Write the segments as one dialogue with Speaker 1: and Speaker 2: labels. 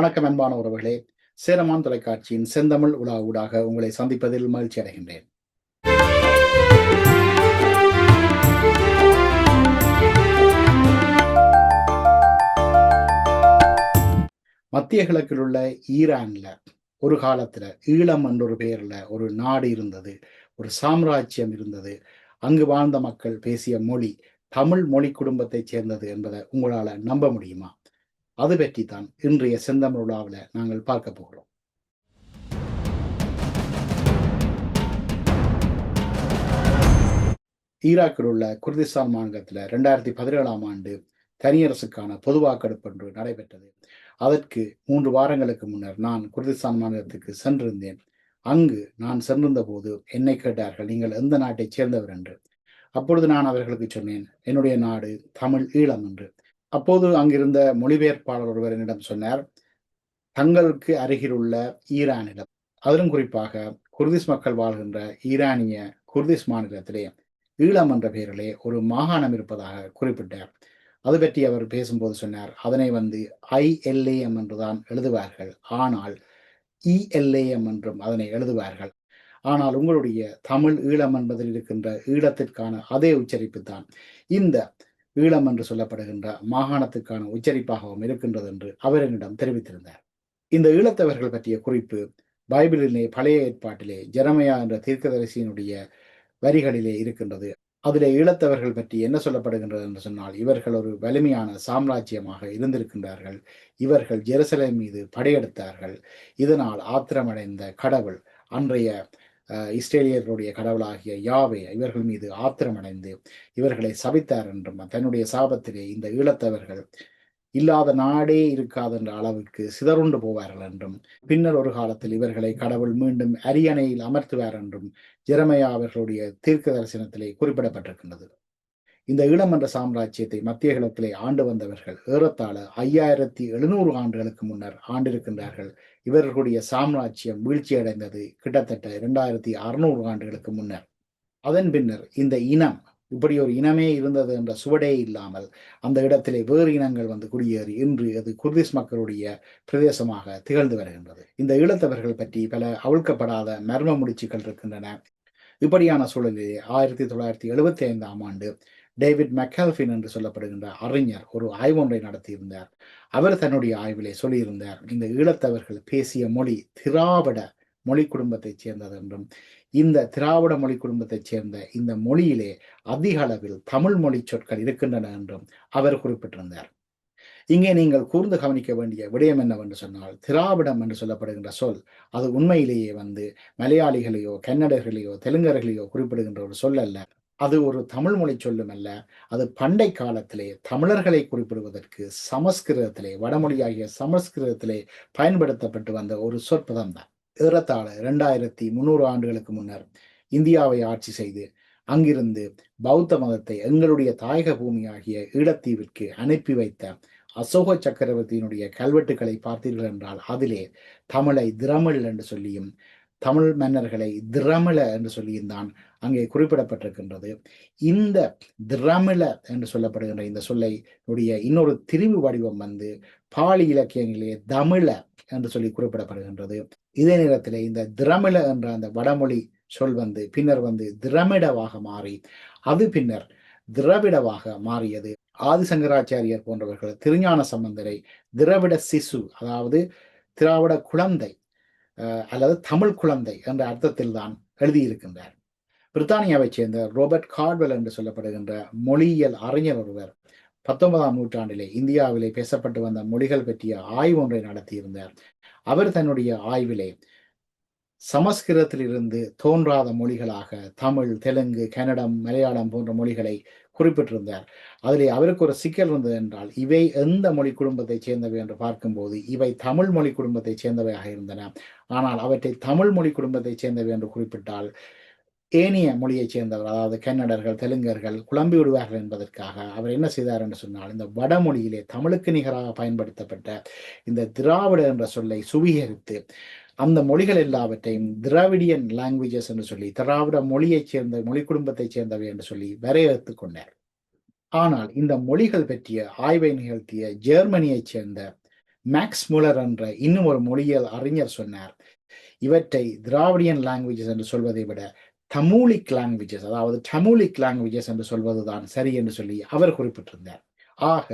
Speaker 1: வணக்கம் அன்பான உறவுகளே. சேரமான் தொலைக்காட்சியின் செந்தமிழ் உலா ஊடாக உங்களை சந்திப்பதில் மகிழ்ச்சி அடைகின்றேன். மத்திய கிழக்கில் உள்ள ஈரான்ல ஒரு காலத்துல ஈழம் என்ற ஒரு பெயர்ல ஒரு நாடு இருந்தது ஒரு சாம்ராஜ்யம் இருந்தது. அங்கு வாழ்ந்த மக்கள் பேசிய மொழி தமிழ் மொழி குடும்பத்தைச் சேர்ந்தது என்பதை உங்களால நம்ப முடியுமா? அது பற்றி தான் இன்றைய செந்தமிழ் விழாவில் நாங்கள் பார்க்க போகிறோம். ஈராக்கில் உள்ள குர்திஸ்தான் மாநிலத்தில் ரெண்டாயிரத்தி பதினேழாம் ஆண்டு தனியரசுக்கான பொது வாக்கெடுப்பு நடைபெற்றது. அதற்கு மூன்று வாரங்களுக்கு முன்னர் நான் குர்திஸ்தான் மாநிலத்துக்கு சென்றிருந்தேன். அங்கு நான் சென்றிருந்த போது என்னை கேட்டார்கள் நீங்கள் எந்த நாட்டைச் சேர்ந்தவர்? என்று. அப்பொழுது நான் அவர்களுக்கு சொன்னேன் என்னுடைய நாடு தமிழ் ஈழம் என்று. அப்போது அங்கிருந்த மொழிபெயர்ப்பாளர் ஒருவர் என்னிடம் சொன்னார் தங்களுக்கு அருகிலுள்ள ஈரானிடம். அதிலும் குறிப்பாக குர்திஸ் மக்கள் வாழ்கின்ற ஈரானிய குர்திஸ் மாநிலத்திலே ஈழம் என்ற பெயரிலே ஒரு மாகாணம் இருப்பதாக குறிப்பிட்டார். அது பற்றி அவர் பேசும்போது சொன்னார் அதனை வந்து ஐஎல்ஏஎம் என்றுதான் எழுதுவார்கள். ஆனால் இஎல்ஏஎம் என்றும் அதனை எழுதுவார்கள். ஆனால் உங்களுடைய தமிழ் ஈழம் என்பதில் இருக்கின்ற ஈழத்திற்கான அதே உச்சரிப்பு தான். இந்த ஈழம் என்று சொல்லப்படுகின்ற மாகாணத்துக்கான உச்சரிப்பாகவும் இருக்கின்றது என்று அவர் என்னிடம் தெரிவித்திருந்தார். இந்த ஈழத்தவர்கள் பற்றிய குறிப்பு பைபிளிலே பழைய ஏற்பாட்டிலே ஜெரமையா என்ற தீர்க்கதரிசியினுடைய வரிகளிலே இருக்கின்றது. அதிலே ஈழத்தவர்கள் பற்றி என்ன சொல்லப்படுகின்றது என்று சொன்னால் இவர்கள் ஒரு வலிமையான சாம்ராஜ்யமாக இருந்திருக்கின்றார்கள். இவர்கள் ஜெருசலேம் மீது படையெடுத்தார்கள். இதனால் ஆத்திரமடைந்த கடவுள் அன்றைய இஸ்ரேலியர்களுடைய கடவுளாகிய யாவே இவர்கள் மீது ஆத்திரமடைந்து இவர்களை சபித்தார் என்றும் தன்னுடைய சாபத்திலே இந்த ஈழத்தவர்கள் இல்லாத நாடே இருக்காது என்ற அளவுக்கு சிதறுண்டு போவார்கள் என்றும் பின்னர் ஒரு காலத்தில் இவர்களை கடவுள் மீண்டும் அரியணையில் அமர்த்துவார் என்றும் ஜெரமையா அவர்களுடைய தீர்க்க தரிசனத்திலே குறிப்பிடப்பட்டிருக்கின்றது. இந்த ஈழம் என்ற சாம்ராஜ்யத்தை மத்திய கிழக்கிலே ஆண்டு வந்தவர்கள் ஏறத்தாழ ஐயாயிரத்தி எழுநூறு ஆண்டுகளுக்கு முன்னர் ஆண்டிருக்கின்றார்கள். இவர்களுடைய சாம்ராஜ்யம் வீழ்ச்சியடைந்தது கிட்டத்தட்ட இரண்டாயிரத்தி அறுநூறு ஆண்டுகளுக்கு முன்னர். அதன் பின்னர் இந்த இனம் இப்படி ஒரு இனமே இருந்தது என்ற சுவடே இல்லாமல் அந்த இடத்திலே வேறு இனங்கள் வந்து குடியேறி இன்று அது குர்திஸ் மக்களுடைய பிரதேசமாக திகழ்ந்து வருகின்றது. இந்த ஈழத்தவர்கள் பற்றி பல அவிழ்க்கப்படாத மர்ம முடிச்சுக்கள் இருக்கின்றன. இப்படியான சூழலிலே ஆயிரத்தி தொள்ளாயிரத்தி எழுபத்தி ஐந்தாம் ஆண்டு டேவிட் மெக்கல்ஃபின் என்று சொல்லப்படுகின்ற அறிஞர் ஒரு ஆய்வொன்றை நடத்தியிருந்தார். அவர் தன்னுடைய ஆய்விலே சொல்லியிருந்தார் இந்த ஈழத்தவர்கள் பேசிய மொழி திராவிட மொழி குடும்பத்தைச் சேர்ந்தது என்றும் இந்த திராவிட மொழி குடும்பத்தைச் சேர்ந்த இந்த மொழியிலே அதிக அளவில் தமிழ் மொழி சொற்கள் இருக்கின்றன என்றும் அவர் குறிப்பிட்டிருந்தார். இங்கே நீங்கள் கூர்ந்து கவனிக்க வேண்டிய விடயம் என்னவென்று சொன்னால் திராவிடம் என்று சொல்லப்படுகின்ற சொல் அது உண்மையிலேயே வந்து மலையாளிகளையோ கன்னடர்களையோ தெலுங்கர்களையோ குறிப்பிடுகின்ற ஒரு சொல் அல்ல அது ஒரு தமிழ் மொழி சொல்லும் அல்ல அது பண்டை காலத்திலே தமிழர்களை குறிப்பிடுவதற்கு சமஸ்கிருதத்திலே வடமொழியாகிய சமஸ்கிருதத்திலே பயன்படுத்தப்பட்டு வந்த ஒரு சொற்பதம் தான். ஏறத்தாழ இரண்டாயிரத்தி முன்னூறு ஆண்டுகளுக்கு முன்னர் இந்தியாவை ஆட்சி செய்து அங்கிருந்து பௌத்த மதத்தை எங்களுடைய தாயக பூமியாகிய ஈழத்தீவிற்கு அனுப்பி வைத்த அசோக சக்கரவர்த்தியினுடைய கல்வெட்டுக்களை பார்த்தீர்கள் என்றால் அதிலே தமிழை திரமிழ் என்று சொல்லியும் தமிழ் மன்னர்களை திரமிழ என்று சொல்லியிருந்தான். அங்கே குறிப்பிடப்பட்டிருக்கின்றது. இந்த திரமிழ என்று சொல்லப்படுகின்ற இந்த சொல்லைனுடைய இன்னொரு திரிவு வடிவம் வந்து பாலி இலக்கியங்களிலே தமிழ என்று சொல்லி குறிப்பிடப்படுகின்றது. இதே நேரத்தில் இந்த திரமிழ என்ற அந்த வடமொழி சொல் வந்து பின்னர் வந்து திரமிடவாக மாறி அது பின்னர் திரவிடவாக மாறியது. ஆதிசங்கராச்சாரியர் போன்றவர்கள் திருஞான சம்பந்தரை திரவிட சிசு அதாவது திராவிட குழந்தை அல்லது தமிழ் குழந்தை என்ற அர்த்தத்தில் தான் எழுதியிருக்கின்றார். பிரித்தானியாவைச் சேர்ந்த ரோபர்ட் கார்ட்வெல் என்று சொல்லப்படுகின்ற மொழியியல் அறிஞர் ஒருவர் பத்தொன்பதாம் நூற்றாண்டிலே இந்தியாவிலே பேசப்பட்டு வந்த மொழிகள் பற்றிய ஆய்வு ஒன்றை நடத்தியிருந்தார். அவர் தன்னுடைய ஆய்விலே சமஸ்கிருதத்திலிருந்து தோன்றாத மொழிகளாக தமிழ் தெலுங்கு கன்னடம் மலையாளம் போன்ற மொழிகளை குறிப்பிட்டிருந்தார். அதிலே அவருக்கு ஒரு சிக்கல் இருந்தது என்றால் இவை எந்த மொழி குடும்பத்தைச் சேர்ந்தவை என்று பார்க்கும்போது இவை தமிழ் மொழி குடும்பத்தைச் சேர்ந்தவையாக இருந்தன. ஆனால் அவற்றை தமிழ் மொழி குடும்பத்தைச் சேர்ந்தவை என்று குறிப்பிட்டால் ஏனிய மொழியைச் சேர்ந்தவர் அதாவது கன்னடர்கள் தெலுங்கர்கள் குழம்பி விடுவார்கள் என்பதற்காக அவர் என்ன செய்தார் என்று சொன்னால் இந்த வடமொழியிலே தமிழுக்கு நிகராக பயன்படுத்தப்பட்ட இந்த திராவிட என்ற சொல்லை சுவீகரித்து அந்த மொழிகள் எல்லாவற்றையும் திராவிடியன் லாங்குவேஜஸ் என்று சொல்லி திராவிட மொழியைச் சேர்ந்த மொழி குடும்பத்தைச் சேர்ந்தவை என்று சொல்லி வரையறுத்து கொண்டார். ஆனால் இந்த மொழிகள் பற்றிய ஆய்வை நிகழ்த்திய ஜெர்மனியைச் சேர்ந்த மேக்ஸ் முலர் என்ற இன்னும் ஒரு மொழியியல் அறிஞர் சொன்னார். இவற்றை திராவிடியன் லாங்குவேஜஸ் என்று சொல்வதை விட தமூலிக் லாங்குவேஜஸ் அதாவது டமூலிக் லாங்குவேஜஸ் என்று சொல்வதுதான் சரி என்று சொல்லி அவர் குறிப்பிட்டிருந்தார். ஆக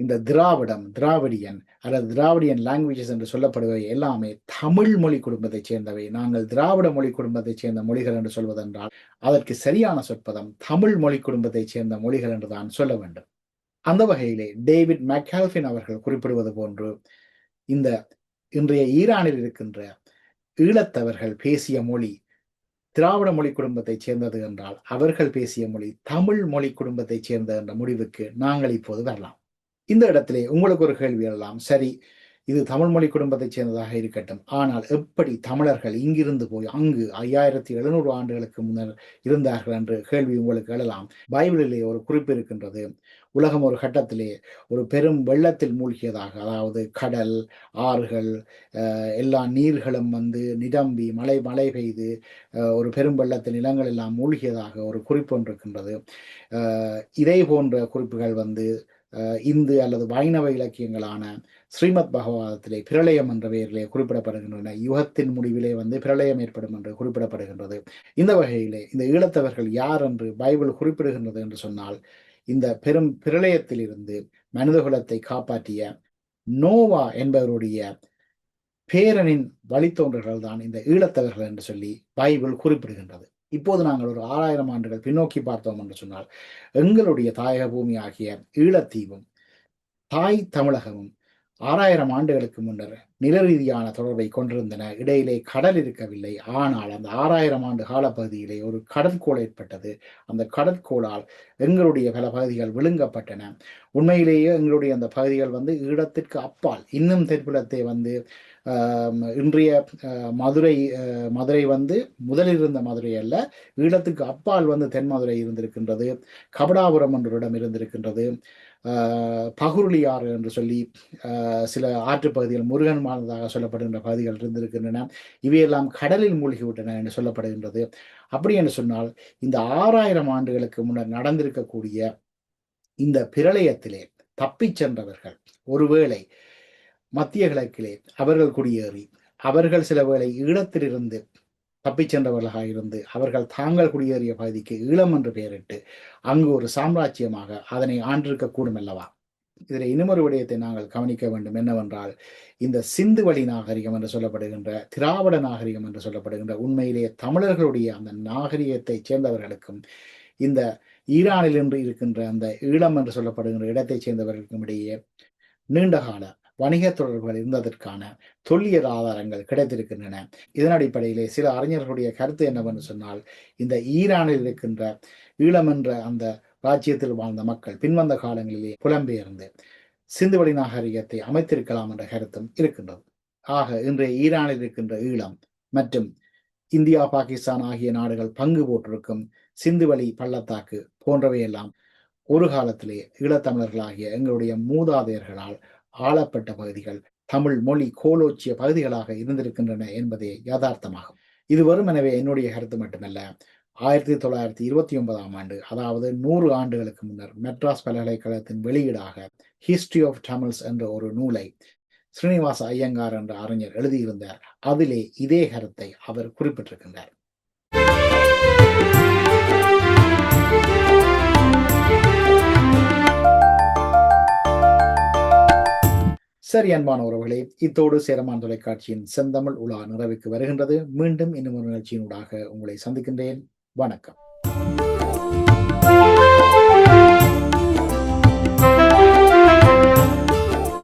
Speaker 1: இந்த திராவிடம் திராவிடியன் அல்லது திராவிடியன் லாங்குவேஜஸ் என்று சொல்லப்படுவை எல்லாமே தமிழ் மொழி குடும்பத்தைச் சேர்ந்தவை. நாங்கள் திராவிட மொழி குடும்பத்தைச் சேர்ந்த மொழிகள் என்று சொல்வதென்றால் அதற்கு சரியான சொற்பதம் தமிழ் மொழி குடும்பத்தைச் சேர்ந்த மொழிகள் என்று தான் சொல்ல வேண்டும். அந்த வகையிலே டேவிட் மெக்கால்பின் அவர்கள் குறிப்பிடுவது போன்று இந்த இன்றைய ஈரானில் இருக்கின்ற ஈழத்தவர்கள் பேசிய மொழி திராவிட மொழி குடும்பத்தைச் சேர்ந்தது என்றால் அவர்கள் பேசிய மொழி தமிழ் மொழி குடும்பத்தைச் சேர்ந்த என்ற முடிவுக்கு நாங்கள் இப்போது வரலாம். இந்த இடத்திலே உங்களுக்கு ஒரு கேள்வி எழலாம் சரி இது தமிழ் மொழி குடும்பத்தைச் சேர்ந்ததாக இருக்கட்டும். ஆனால் எப்படி தமிழர்கள் இங்கிருந்து போய் அங்கு ஐயாயிரத்தி எழுநூறு ஆண்டுகளுக்கு முன்னர் இருந்தார்கள் என்று கேள்வி உங்களுக்கு எழலாம் பைபிளிலே ஒரு குறிப்பு இருக்கின்றது. உலகம் ஒரு கட்டத்திலே ஒரு பெரும் வெள்ளத்தில் மூழ்கியதாக அதாவது கடல் ஆறுகள் எல்லா நீர்களும் வந்து நிரம்பி மழை மழை பெய்து ஒரு பெரும் வெள்ளத்தில் நிலங்கள் எல்லாம் மூழ்கியதாக ஒரு குறிப்பு ஒன்று இருக்கின்றது. இதே போன்ற குறிப்புகள் வந்து இந்து அல்லது வைணவ இலக்கியங்களான ஸ்ரீமத் பகவாதத்திலே பிரளயம் என்ற பெயரிலே குறிப்பிடப்படுகின்றன. யுகத்தின் முடிவிலே வந்து பிரளயம் ஏற்படும் என்று குறிப்பிடப்படுகின்றது. இந்த வகையிலே இந்த ஈழத்தவர்கள் யார் என்று பைபிள் குறிப்பிடுகின்றது என்று சொன்னால் இந்த பெரும் பிரளயத்திலிருந்து மனிதகுலத்தை காப்பாற்றிய நோவா என்பவருடைய பேரனின் வழித்தோன்றர்கள் தான் இந்த ஈழத்தவர்கள் என்று சொல்லி பைபிள் குறிப்பிடுகின்றது. இப்போது நாங்கள் ஒரு ஆறாயிரம் ஆண்டுகள் பின்னோக்கி பார்த்தோம் என்று சொன்னால் எங்களுடைய தாயக பூமி ஆகிய ஈழத்தீவும் தாய் தமிழகமும் ஆறாயிரம் ஆண்டுகளுக்கு முன்னர் நில ரீதியான தொடர்பை கொண்டிருந்தன. இடையிலே கடல் இருக்கவில்லை. ஆனால் அந்த ஆறாயிரம் ஆண்டு காலப்பகுதியிலே ஒரு கடற்கோள் ஏற்பட்டது. அந்த கடற்கோளால் எங்களுடைய பல பகுதிகள் விழுங்கப்பட்டன. உண்மையிலேயே எங்களுடைய அந்த பகுதிகள் வந்து இடத்திற்கு அப்பால். இன்னும் தெற்புலத்தை வந்து இன்றைய மதுரை மதுரை வந்து முதலில் இருந்த மதுரை அல்ல ஈழத்துக்கு அப்பால் வந்து தென் மதுரை இருந்திருக்கின்றது. கபடாபுரம் என்ற இடம் இருந்திருக்கின்றது பகுருளியாறு என்று சொல்லி சில ஆற்றுப்பகுதிகள் முருகன் வாழ்ந்ததாக சொல்லப்படுகின்ற பகுதிகள் இருந்திருக்கின்றன. இவையெல்லாம் கடலில் மூழ்கிவிட்டன என்று சொல்லப்படுகின்றது. அப்படி என்று சொன்னால் இந்த ஆறாயிரம் ஆண்டுகளுக்கு முன்னர் நடந்திருக்கக்கூடிய இந்த பிரளயத்திலே தப்பிச் சென்றவர்கள் ஒருவேளை மத்திய கிழக்கிலே அவர்கள் குடியேறி அவர்கள் சில வேளை ஈழத்திலிருந்து தப்பிச் சென்றவர்களாக இருந்து அவர்கள் தாங்கள் குடியேறிய பகுதிக்கு ஈழம் என்று பெயரிட்டு அங்கு ஒரு சாம்ராஜ்யமாக அதனை ஆண்டிருக்கக்கூடும் அல்லவா? இதில் இன்னொரு விடயத்தை நாங்கள் கவனிக்க வேண்டும். என்னவென்றால் இந்த சிந்து வழி நாகரிகம் என்று சொல்லப்படுகின்ற திராவிட நாகரிகம் என்று சொல்லப்படுகின்ற உண்மையிலேயே தமிழர்களுடைய அந்த நாகரிகத்தை சேர்ந்தவர்களுக்கும் இந்த ஈரானில் என்று இருக்கின்ற அந்த ஈழம் என்று சொல்லப்படுகின்ற இடத்தைச் சேர்ந்தவர்களுக்கும் இடையே நீண்டகால வணிக தொடர்புகள் இருந்ததற்கான தொல்லியல் ஆதாரங்கள் கிடைத்திருக்கின்றன. இதன் அடிப்படையிலே சில அறிஞர்களுடைய கருத்து என்னவென்று சொன்னால் இந்த ஈரானில் இருக்கின்ற ஈழம் என்ற அந்த ராஜ்யத்தில் வாழ்ந்த மக்கள் பின்வந்த காலங்களிலே புலம்பெயர்ந்து சிந்துவெளி நாகரிகத்தை அமைத்திருக்கலாம் என்ற கருத்தும் இருக்கின்றது. ஆக இன்றைய ஈரானில் இருக்கின்ற ஈழம் மற்றும் இந்தியா பாகிஸ்தான் ஆகிய நாடுகள் பங்கு போட்டிருக்கும் சிந்துவெளி பள்ளத்தாக்கு போன்றவையெல்லாம் ஒரு காலத்திலே ஈழத்தமிழர்களாகிய எங்களுடைய மூதாதையர்களால் ஆளப்பட்ட பகுதிகள் தமிழ் மொழி கோலோச்சிய பகுதிகளாக இருந்திருக்கின்றன என்பதே யதார்த்தமாகும். இது வரும் எனவே என்னுடைய கருத்து மட்டுமல்ல ஆயிரத்தி தொள்ளாயிரத்தி இருபத்தி ஒன்பதாம் ஆண்டு அதாவது நூறு ஆண்டுகளுக்கு முன்னர் மெட்ராஸ் பல்கலைக்கழகத்தின் வெளியீடாக ஹிஸ்டரி ஆஃப் தமிழ்ஸ் என்ற ஒரு நூலை ஸ்ரீனிவாச ஐயங்கார் என்ற அறிஞர் எழுதியிருந்தார். அதிலே இதே கருத்தை அவர் குறிப்பிட்டிருக்கின்றார். சரி அன்பான உறவுகளே இத்தோடு சேரமான் தொலைக்காட்சியின் செந்தமிழ் உலா நிறைவுக்கு வருகின்றது. மீண்டும் இன்னும் ஒரு நிகழ்ச்சியினூடாக உங்களை சந்திக்கின்றேன். வணக்கம்.